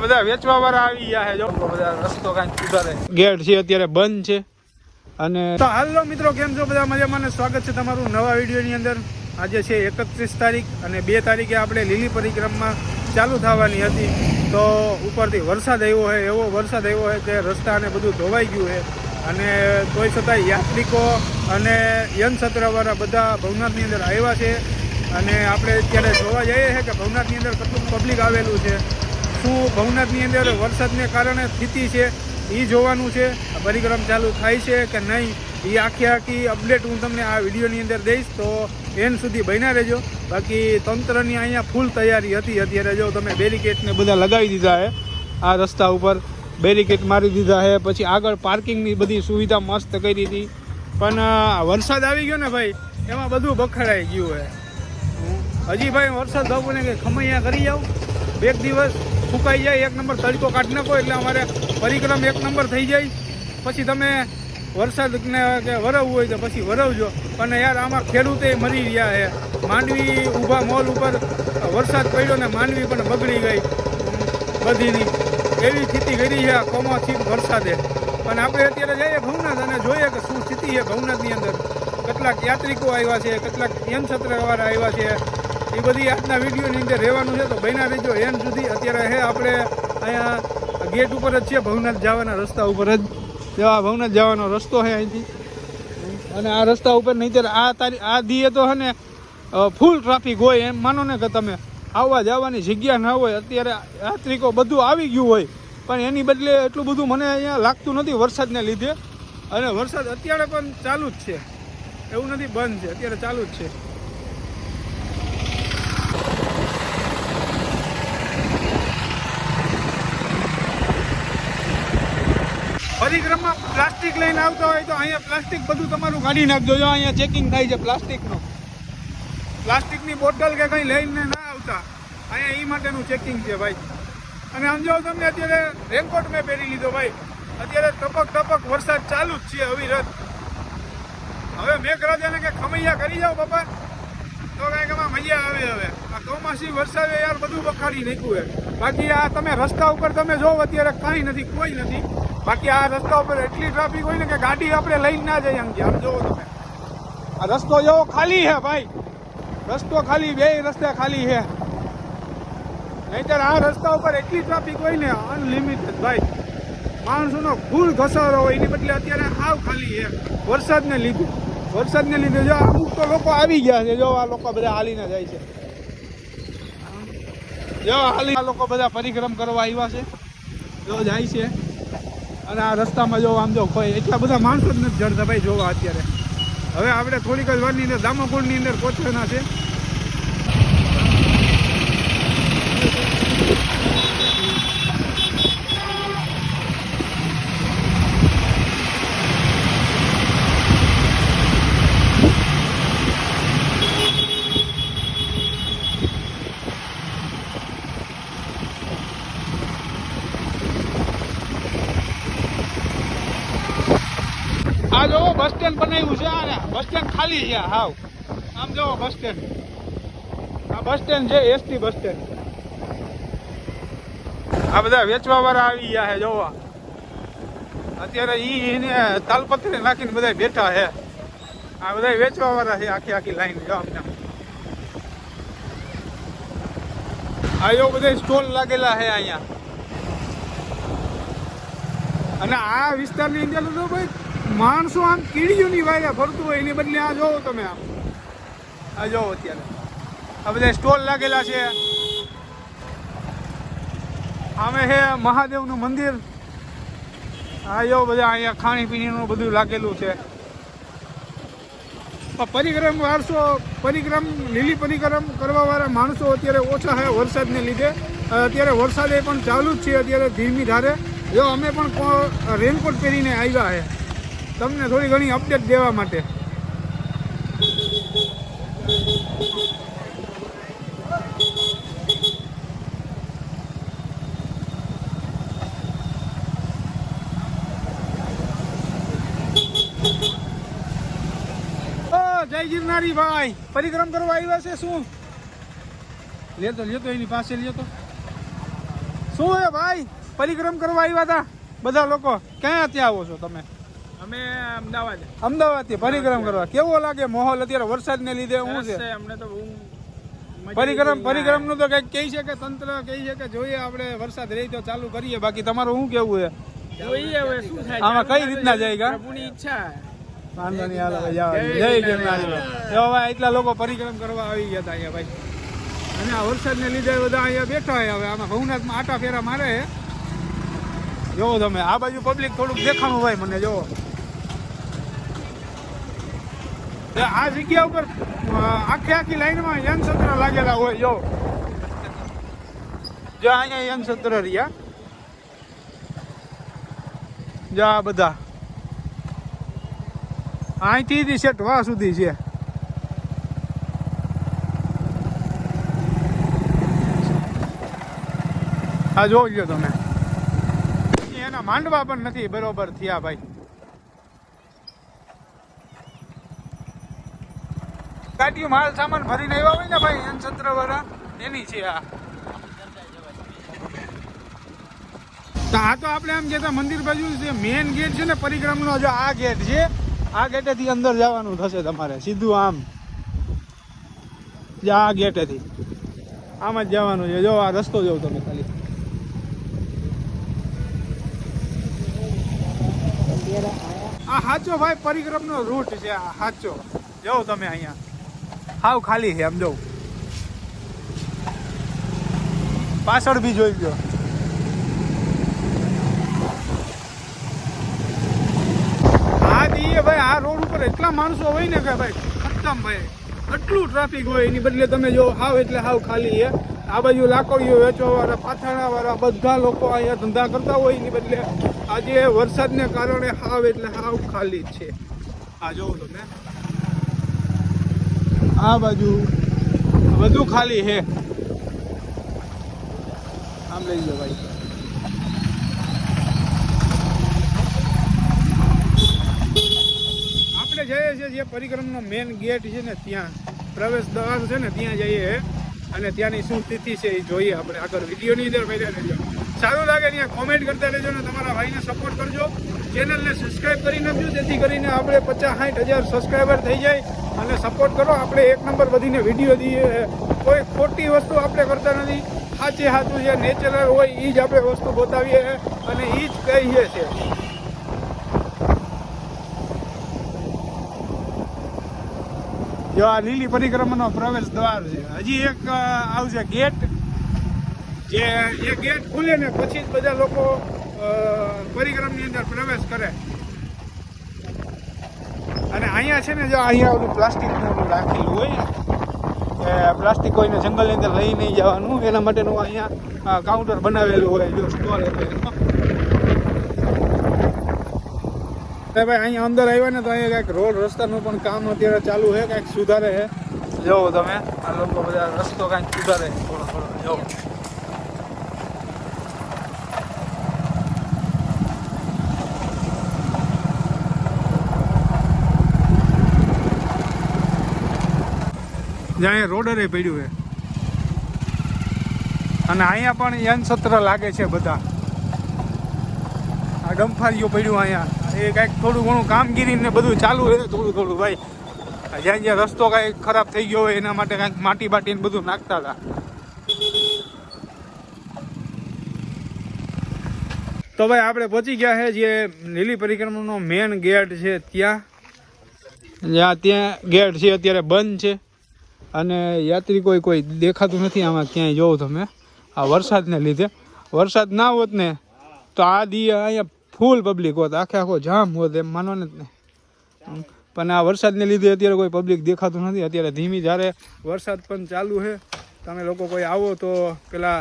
બધા વેચવા વાળા આવી ગયા છે, જો. બધા રસ્તો કાંઈ સુધારે. ગેટ છે અત્યારે બંધ છે. અને તો હાલો મિત્રો, કેમ છો? બધા મજામાં સ્વાગત છે તમારું નવા વિડીયોની અંદર. આજે છે એકત્રીસ તારીખ અને બે તારીખે આપણે લીલી પરિક્રમા ચાલુ થવાની હતી. તો ઉપરથી વરસાદ આવ્યો હોય એવો વરસાદ આવ્યો હોય કે રસ્તા અને બધું ધોવાઈ ગયું છે. અને તોય છતાં યાત્રિકો અને યનસત્રવાળા બધા ભવનાથની અંદર આવ્યા છે. અને આપણે અત્યારે જોવા જઈએ છીએ કે ભવનાથની અંદર કેટલું પબ્લિક આવેલું છે. શું ભવનાથની અંદર વરસાદને કારણે સ્થિતિ છે એ જોવાનું છે. પરિક્રમ ચાલુ થાય છે કે નહીં એ આખી આખી અપડેટ હું તમને આ વિડીયોની અંદર દઈશ. તો એન સુધી બન્યા રહેજો. બાકી તંત્રની અહીંયા ફૂલ તૈયારી હતી. અત્યારે જો તમે બેરિકેડને બધા લગાવી દીધા છે આ રસ્તા ઉપર. બેરિકેડ મારી દીધા છે પછી આગળ પાર્કિંગની બધી સુવિધા મસ્ત કરી હતી. પણ વરસાદ આવી ગયો ને ભાઈ, એમાં બધું બખડાઈ ગયું છે હજી ભાઈ વરસાદ બાબુને કે ખમૈયા કરી જાઉં બે દિવસ ફૂંકાઈ જાય, એક નંબર તડકો કાઢી નાખો એટલે અમારે પરિક્રમ એક નંબર થઈ જાય. પછી તમે વરસાદને કે વરવવું હોય તો પછી વરવજો. અને યાર, આમાં ખેડૂતે મરી રહ્યા છે માંડવી ઊભા, મોલ ઉપર વરસાદ પડ્યો ને માંડવી પણ બગડી ગઈ. બધીની. એવી સ્થિતિ કરી છે કમોસમી વરસાદે. પણ આપણે અત્યારે જઈએ ભવનાથ અને જોઈએ કે શું સ્થિતિ છે ભવનાથની અંદર. કેટલાક યાત્રિકો આવ્યા છે, કેટલાક યનછત્રવાળા આવ્યા છે. એ બધી આજના વિડીયોની અંદર રહેવાનું છે. તો બન્યા રહેજો. એન્ડ સુધી અત્યારે હે આપણે અહીંયા ગેટ ઉપર જ છે ભવનાથ જવાના રસ્તા ઉપર જ. જેવા ભવનાથ જવાનો રસ્તો છે અહીંથી. અને આ રસ્તા ઉપર નહીં આ તારી આ દીએ તો હે ને ફૂલ ટ્રાફિક હોય એમ. માનો ને કે તમે આવવા જવાની જગ્યા ના હોય, અત્યારે યાત્રિકો બધું આવી ગયું હોય. પણ એની બદલે એટલું બધું મને અહીંયા લાગતું નથી વરસાદને લીધે. અને વરસાદ અત્યારે પણ ચાલુ જ છે. એવું નથી, બંધ છે. અત્યારે ચાલુ જ છે. પરિક્રમા પ્લાસ્ટિક લઈને આવતા હોય તો અહીંયા પ્લાસ્ટિક બધું તમારું કાઢી નાખજો. જો અહીંયા ચેકિંગ થાય છે પ્લાસ્ટિકનું. પ્લાસ્ટિકની બોટલ કે કંઈ લઈને ના આવતા. અહીંયા એ માટેનું ચેકિંગ છે ભાઈ. અને સમજો તમને અત્યારે રેનકોટ મેં પહેરી લીધો ભાઈ. અત્યારે ટપક ટપક વરસાદ ચાલુ જ છે અવિરત. હવે મેઘરાજાને કે ખમૈયા કરી જાઓ બાપા. તો કાંઈક એમાં મજા આવે હવે. આ ચોમાસી વરસાદે યાર બધું બખાડી નાખ્યું છે. બાકી આ તમે રસ્તા ઉપર તમે જોવો, અત્યારે કાંઈ નથી, કોઈ નથી. બાકી આ રસ્તા ઉપર એટલી ટ્રાફિક હોય ને કે ગાડી આપણે લઈને ના જઈએ આમ આમ જોવો તમે. આ રસ્તો જેવો ખાલી છે ભાઈ. રસ્તો ખાલી, બે રસ્તા ખાલી છે. નહીતર આ રસ્તા ઉપર એટલી ટ્રાફિક હોય ને અનલિમિટેડ ભાઈ. માણસોનો ફૂલ ઘસારો હોય, એની બદલે અત્યારે આવ ખાલી છે. વરસાદને લીધે. વરસાદને લીધે જો અમુક તો લોકો આવી ગયા છે. જો આ લોકો બધા હાલીને જાય છે. જો હાલી આ લોકો બધા પરિક્રમ કરવા આવ્યા છે. જો જાય છે. અને આ રસ્તામાં જો આમ જો કોઈ એટલા બધા માણસો જ નથી જડતા ભાઈ જોવા અત્યારે. હવે આપણે થોડીક જ વારની અંદર દામોકુંડની અંદર પહોંચવાના છે. જોવો બસ સ્ટેન્ડ બનાવ્યું છે અને બસ સ્ટેન્ડ ખાલી છે, હાવ. આમ જોવો બસ સ્ટેન્ડ. આ બસ સ્ટેન્ડ છે, એસટી બસ સ્ટેન્ડ. આ બધા વેચવા વાળા આવી ગયા છે, જોવા. અત્યારે ઈ એને તાલપત્રી નાખીને બધા બેઠા છે. આ બધા વેચવા વાળા છે, આખી આખી લાઈન, જો આપણે આ એવો બધા સ્ટોલ લાગેલા છે અહીંયા. અને આ વિસ્તારની અંદર તો ભાઈ માણસો આમ કીડીઓની વાયરે ફરતું હોય એની બદલે આ જોવો તમે આમ. આ જોવો અત્યારે. આ બધા સ્ટોલ લાગેલા છે. આમે હે મહાદેવનું મંદિર. આ જો બધા અહીંયા ખાણીપીણીનું બધું લાગેલું છે. પરિક્રમ વારસો, પરિક્રમ, લીલી પરિક્રમ કરવાવાળા માણસો અત્યારે ઓછા છે વરસાદને લીધે. અત્યારે વરસાદ એ પણ ચાલુ જ છે અત્યારે ધીમી ધારે. જો અમે પણ રેનકોટ પહેરીને આવ્યા છે તમને થોડી ઘણી અપડેટ દેવા માટે. જય ગિરનારી ભાઈ. પરિક્રમ કરવા આવ્યા છે શું? લેતો લેતો એની પાસે લેતો શું હે ભાઈ? પરિક્રમ કરવા આવ્યા હતા બધા લોકો, ક્યાં ત્યાં આવો છો તમે? અમે અમદાવાદ. અમદાવાદથી પરિક્રમ કરવા. કેવો લાગે માહોલ અત્યારે વરસાદને લીધે? હું છે? અમને તો બહુ પરિક્રમ પરિક્રમનું તો કંઈક કહી છે કે તંત્ર કહી છે કે જોઈએ આપણે વરસાદ રહી તો ચાલુ કરીએ. બાકી તમારું શું કેવું છે? જોઈએ હવે શું થાય. આમાં કઈ રીતના જાય? પ્રભુની ઈચ્છા. વાંધો નહીં હાલો જય ગિરનાર જો ભાઈ એટલા લોકો પરિક્રમ કરવા આવી ગયા હતા અહીંયા ભાઈ. અને આ વરસાદને લીધે બધા અહીંયા બેઠા હોય હવે આમાં ભવનાથમાં આટા ફેરા મારે જોવો તમે આ બાજુ પબ્લિક થોડુંક દેખાણું ભાઈ મને જોવો તે આ જગ્યા ઉપર આખી આખી લાઈનમાં યંગસત્ર લાગેલા હોય, જો. જો અહીંયા યંગસત્ર રહ્યા. જો આ બધા. અહીંથી શેઠ વાહ સુધી છે. આ જોઈ લો તમે. એના માંડવા પણ નથી બરોબર થયા, ભાઈ. ગાડીઓ માલ સામાન ભરીને આવ્યા હોય ને ભાઈ એન સત્ર વાળા એની છે આ. તો આ તો આપણે આમ કહેતા મંદિર બાજુ છે મેન ગેટ છે ને, પરિક્રમનો જો આ ગેટ છે, આ ગેટેથી અંદર જવાનું થશે તમારે, સીધું આમ. જે આ ગેટેથી આમ જ જવાનું છે. જો, આ રસ્તો જોઉં તમે ખાલી. આ સાચો ભાઈ, પરિક્રમનો રૂટ છે આ સાચો જોઉં તમે અહીંયા. હાવ ખાલી છે, આમ જોઉં. પાછળ બી જોઈ ગયો આ દીએ ભાઈ, આ રોડ ઉપર એટલા માણસો હોય ને કે ભાઈ, ખતમ ભાઈ. એટલું ટ્રાફિક હોય, એની બદલે તમે જો હાવ એટલે હાવ ખાલી છે. આ બાજુ લાકડીઓ વેચવા વાળા પાથરણા વાળા બધા લોકો અહીંયા ધંધા કરતા હોય, એની બદલે આજે વરસાદને કારણે હાવ એટલે હાવ ખાલી છે. આ જોઉં તમે. આ બાજુ બધું ખાલી છે આમ લઈ લો ભાઈ. આપણે જઈએ છીએ જે પરિક્રમનો મેન ગેટ છે ને ત્યાં. પ્રવેશ દ્વાર છે ને ત્યાં જઈએ અને ત્યાંની શું સ્થિતિ છે એ જોઈએ આપણે. આગળ વિડીયોની અંદર પહેલા સારું લાગે ત્યાં કોમેન્ટ કરતા રહેજો ને તમારા ભાઈને સપોર્ટ કરજો. ચેનલને સબસ્ક્રાઈબ કરી નાખજો, જેથી કરીને આપણે પચાસ સાઠ હજાર સબસ્ક્રાઈબર થઈ જાય અને સપોર્ટ કરો. આપણે એક નંબર વધીને વીડિયો દઈએ. કોઈ ખોટી વસ્તુ આપણે કરતા નથી. સાચે સાચું જે નેચરલ હોય એ જ આપણે વસ્તુ બતાવીએ અને એ જ કહીએ છીએ. જો આ લીલી પરિક્રમાનો પ્રવેશ દ્વાર છે. હજી એક આવશે. ગેટ જે એ ગેટ ખુલે ને પછી જ બધા લોકો પરિક્રમની અંદર પ્રવેશ કરે. અને અહીંયા છે ને જો અહીંયા ઓલું પ્લાસ્ટિકનું રાખેલું હોય કે પ્લાસ્ટિક કોઈને જંગલની અંદર લઈ નહીં જવાનું, એના માટેનું અહીંયા કાઉન્ટર બનાવેલું હોય જો સ્ટોલ ભાઈ અહીંયા અંદર આવ્યા ને તો અહીંયા કાંઈક રોડ રસ્તાનું પણ કામ અત્યારે ચાલુ છે, કાંઈક સુધારે છે. જોવો તમે, આ લોકો બધા રસ્તો કાંઈક સુધારે થોડો થોડો જોવો જ્યાં રોડરે પડ્યું છે. અને અહીંયા પણ યન સત્ર લાગે છે બધા. આ ડંફારીઓ પડ્યું અહીંયા. એ કાંઈક થોડું ઘણું કામગીરી ને બધું ચાલુ રહે થોડું થોડું, ભાઈ. જ્યાં જ્યાં રસ્તો કાંઈક ખરાબ થઈ ગયો હોય એના માટે કાંઈક માટી બાટી ને બધું નાખતા હતા. તો ભાઈ, આપણે પહોંચી ગયા છે જે લીલી પરિક્રમાનો મેન ગેટ છે ત્યાં. જ્યાં ત્યાં ગેટ છે, અત્યારે બંધ છે. અને યાત્રી કોઈ દેખાતું નથી આમાં ક્યાંય. જોવો તમે, આ વરસાદને લીધે. વરસાદ ના હોત ને, તો આ દી અહીંયા ફૂલ પબ્લિક હોત, આખે આખો જામ હોત એમ, માનો ને પણ આ વરસાદને લીધે અત્યારે કોઈ પબ્લિક દેખાતું નથી. અત્યારે ધીમી જ્યારે વરસાદ પણ ચાલુ છે. તમે લોકો કોઈ આવો તો પેલા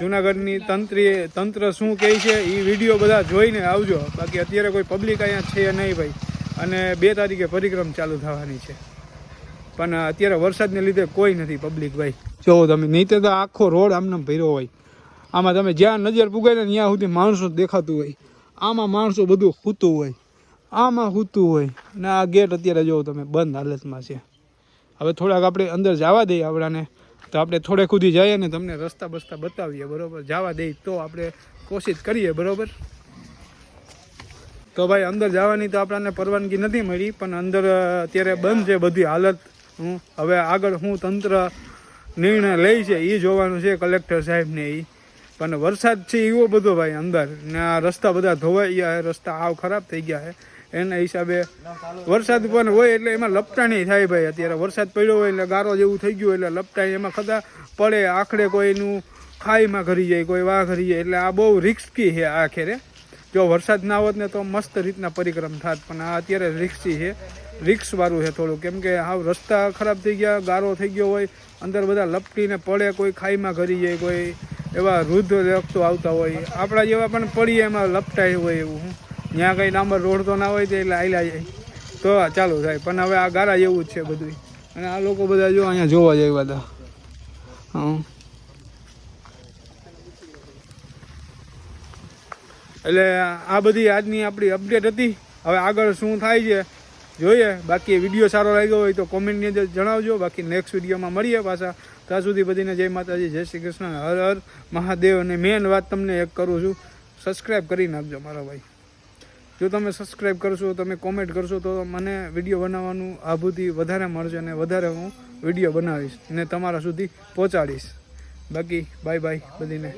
જુનાગઢની તંત્રી, તંત્ર શું કહે છે એ વીડિયો બધા જોઈને આવજો. બાકી અત્યારે કોઈ પબ્લિક અહીંયા છે નહીં ભાઈ. અને બે તારીખે પરિક્રમ ચાલુ થવાની છે. પણ અત્યારે વરસાદને લીધે કોઈ નથી પબ્લિક ભાઈ. જોવો તમે, નહીં તો આખો રોડ આમને ભર્યો હોય. આમાં તમે જ્યાં નજર પુગાય ત્યાં સુધી માણસો દેખાતું હોય. આમાં માણસો બધું સૂતું હોય. આમાં સૂતું હોય. ને આ ગેટ અત્યારે જોવો તમે બંધ હાલતમાં છે. હવે થોડાક આપણે અંદર જવા દઈએ આપણાને. તો આપણે થોડે સુધી જઈએ ને તમને રસ્તા બસ્તા બતાવીએ, બરોબર? જવા દઈ તો આપણે કોશિશ કરીએ, બરોબર? તો ભાઈ, અંદર જવાની તો આપણને પરવાનગી નથી મળી, પણ અંદર અત્યારે બંધ છે બધી હાલત. હું હવે આગળ હું તંત્ર નિર્ણય લે છે એ જોવાનું છે કલેક્ટર સાહેબને એ પણ વરસાદ છે એવો બધો ભાઈ અંદર. ને આ રસ્તા બધા ધોવાઈ ગયા રસ્તા આવ ખરાબ થઈ ગયા છે. એના હિસાબે વરસાદ પણ હોય એટલે એમાં લપટાણી થાય ભાઈ. અત્યારે વરસાદ પડ્યો હોય એટલે ગારો જેવું થઈ ગયું એટલે લપટાણી એમાં કદા પડે આખડે કોઈનું ખાઈમાં ઘરી જાય, કોઈ વાહ ઘરી જાય. એટલે આ બહુ રિસ્કી છે આખરે. જો વરસાદ ના હોત ને તો મસ્ત રીતના પરિક્રમ થાત. પણ આ અત્યારે રિક્સી છે. રિક્સ વાળું છે થોડું કેમ કે હાવ રસ્તા ખરાબ થઈ ગયા, ગારો થઈ ગયો હોય, અંદર બધા લપટીને પડે, કોઈ ખાઈમાં ઘરી જાય, કોઈ એવા વૃદ્ધ વ્યક્તો આવતા હોય. આપણા જેવા પણ પડીએ એમાં લપટાય હોય એવું. ત્યાં કંઈ ડાંબર રોડ તો ના હોય તો એટલે આયલા જાય. તો ચાલુ થાય. પણ હવે આ ગારા જેવું જ છે બધું અને આ લોકો બધા જો અહીંયા જોવા જાય બધા. હા. એટલે આ બધી આજની આપણી અપડેટ હતી. હવે આગળ શું થાય છે? જોઈએ. બાકી વીડિયો સારો લાગ્યો હોય તો કોમેન્ટની અંદર જણાવજો. બાકી નેક્સ્ટ વિડીયોમાં મળીએ પાછા. ત્યાં સુધી બધીને જય માતાજી, જય શ્રી કૃષ્ણ. હર હર મહાદેવ. અને મેન વાત તમને એક કરું છું. સબસ્ક્રાઈબ કરી નાખજો મારા ભાઈ. જો તમે સબસ્ક્રાઈબ કરશો, તમે કોમેન્ટ કરશો, તો મને વીડિયો બનાવવાનું આભૂતિ વધારે મળશે અને વધારે હું વીડિયો બનાવીશ ને તમારા સુધી પહોંચાડીશ. બાકી બાય બાય બધીને.